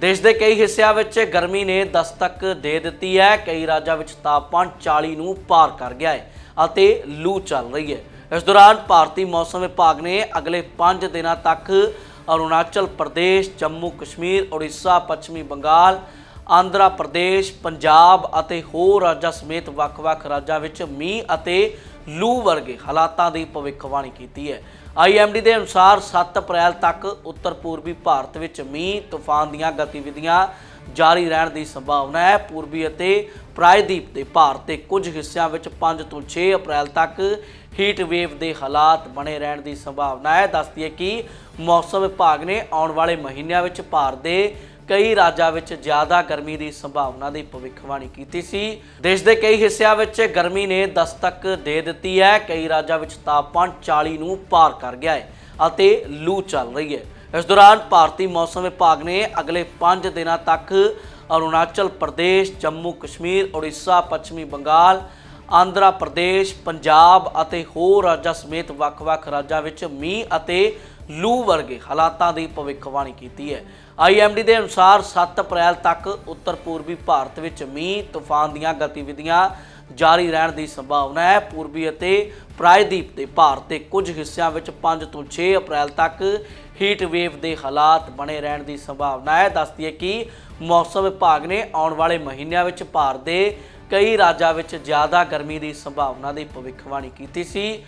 ਦੇਸ਼ ਦੇ ਕਈ ਹਿੱਸਿਆਂ ਵਿੱਚ ਗਰਮੀ ਨੇ ਦਸਤਕ ਦੇ ਦਿੱਤੀ ਹੈ। ਕਈ ਰਾਜਾਂ ਵਿੱਚ ਤਾਪਮਾਨ 40 ਨੂੰ ਪਾਰ ਕਰ ਗਿਆ ਹੈ ਅਤੇ ਲੂ ਚੱਲ ਰਹੀ ਹੈ। ਇਸ ਦੌਰਾਨ ਭਾਰਤੀ ਮੌਸਮ ਵਿਭਾਗ ਨੇ ਅਗਲੇ 5 ਦਿਨਾਂ ਤੱਕ ਅਰੁਣਾਚਲ ਪ੍ਰਦੇਸ਼, ਜੰਮੂ ਕਸ਼ਮੀਰ, ਉੜੀਸਾ, ਪੱਛਮੀ ਬੰਗਾਲ, ਆਂਧਰਾ ਪ੍ਰਦੇਸ਼, ਪੰਜਾਬ ਅਤੇ ਹੋਰ ਰਾਜਾਂ ਸਮੇਤ ਵੱਖ-ਵੱਖ ਰਾਜਾਂ ਵਿੱਚ ਮੀਂਹ ਅਤੇ ਲੂ ਵਰਗੇ ਹਾਲਾਤਾਂ ਦੀ ਭਵਿੱਖਬਾਣੀ ਕੀਤੀ ਹੈ। ਆਈਐਮਡੀ ਦੇ ਅਨੁਸਾਰ 7 ਅਪ੍ਰੈਲ ਤੱਕ ਉੱਤਰ ਪੂਰਬੀ ਭਾਰਤ ਵਿੱਚ ਮੀਂਹ, ਤੂਫਾਨ ਦੀਆਂ ਗਤੀਵਿਧੀਆਂ ਜਾਰੀ ਰਹਿਣ ਦੀ ਸੰਭਾਵਨਾ ਹੈ। ਪੂਰਬੀ ਅਤੇ ਪ੍ਰਾਇਦੀਪ ਦੇ ਭਾਰਤ ਦੇ ਕੁਝ ਹਿੱਸਿਆਂ ਵਿੱਚ 5 ਤੋਂ 6 ਅਪ੍ਰੈਲ ਤੱਕ ਹੀਟ ਵੇਵ ਦੇ ਹਾਲਾਤ ਬਣੇ ਰਹਿਣ ਦੀ ਸੰਭਾਵਨਾ ਹੈ। ਦੱਸਦੀ ਹੈ ਕਿ ਮੌਸਮ ਵਿਭਾਗ ਨੇ ਆਉਣ ਵਾਲੇ ਮਹੀਨਿਆਂ ਵਿੱਚ ਭਾਰਤ ਦੇ ਕਈ ਰਾਜਾਂ ਵਿੱਚ ਜ਼ਿਆਦਾ ਗਰਮੀ ਦੀ ਸੰਭਾਵਨਾ ਦੀ ਭਵਿੱਖਬਾਣੀ ਕੀਤੀ ਸੀ। ਦੇਸ਼ ਦੇ ਕਈ ਹਿੱਸਿਆਂ ਵਿੱਚ ਗਰਮੀ ਨੇ ਦਸਤਕ ਦੇ ਦਿੱਤੀ ਹੈ। ਕਈ ਰਾਜਾਂ ਵਿੱਚ ਤਾਪਮਾਨ 40 ਨੂੰ ਪਾਰ ਕਰ ਗਿਆ ਹੈ ਅਤੇ ਲੂ ਚੱਲ ਰਹੀ ਹੈ। ਇਸ ਦੌਰਾਨ ਭਾਰਤੀ ਮੌਸਮ ਵਿਭਾਗ ਨੇ ਅਗਲੇ 5 ਦਿਨਾਂ ਤੱਕ ਅਰੁਣਾਚਲ ਪ੍ਰਦੇਸ਼, ਜੰਮੂ ਕਸ਼ਮੀਰ, ਉੜੀਸਾ, ਪੱਛਮੀ ਬੰਗਾਲ, ਆਂਧਰਾ ਪ੍ਰਦੇਸ਼, ਪੰਜਾਬ ਅਤੇ ਹੋਰ ਰਾਜਾਂ ਸਮੇਤ ਵੱਖ-ਵੱਖ ਰਾਜਾਂ ਵਿੱਚ ਮੀਂਹ ਅਤੇ ਲੂ ਵਰਗੇ ਹਾਲਾਤਾਂ ਦੀ ਭਵਿੱਖਬਾਣੀ ਕੀਤੀ ਹੈ। ਆਈਐਮਡੀ ਦੇ ਅਨੁਸਾਰ 7 ਅਪ੍ਰੈਲ ਤੱਕ ਉੱਤਰ ਪੂਰਬੀ ਭਾਰਤ ਵਿੱਚ ਮੀਂਹ, ਤੂਫਾਨ ਦੀਆਂ ਗਤੀਵਿਧੀਆਂ ਜਾਰੀ ਰਹਿਣ ਦੀ ਸੰਭਾਵਨਾ ਹੈ। ਪੂਰਬੀ ਅਤੇ ਪ੍ਰਾਇਦੀਪ ਦੇ ਭਾਰਤ ਦੇ ਕੁਝ ਹਿੱਸਿਆਂ ਵਿੱਚ 5 ਤੋਂ 6 ਅਪ੍ਰੈਲ ਤੱਕ ਹੀਟ ਵੇਵ ਦੇ ਹਾਲਾਤ ਬਣੇ ਰਹਿਣ ਦੀ ਸੰਭਾਵਨਾ ਹੈ। ਦੱਸਦੀ ਹੈ ਕਿ ਮੌਸਮ ਵਿਭਾਗ ਨੇ ਆਉਣ ਵਾਲੇ ਮਹੀਨਿਆਂ ਵਿੱਚ ਭਾਰਤ ਦੇ ਕਈ ਰਾਜਾਂ ਵਿੱਚ ਜ਼ਿਆਦਾ ਗਰਮੀ ਦੀ ਸੰਭਾਵਨਾ ਦੀ ਭਵਿੱਖਬਾਣੀ ਕੀਤੀ ਸੀ।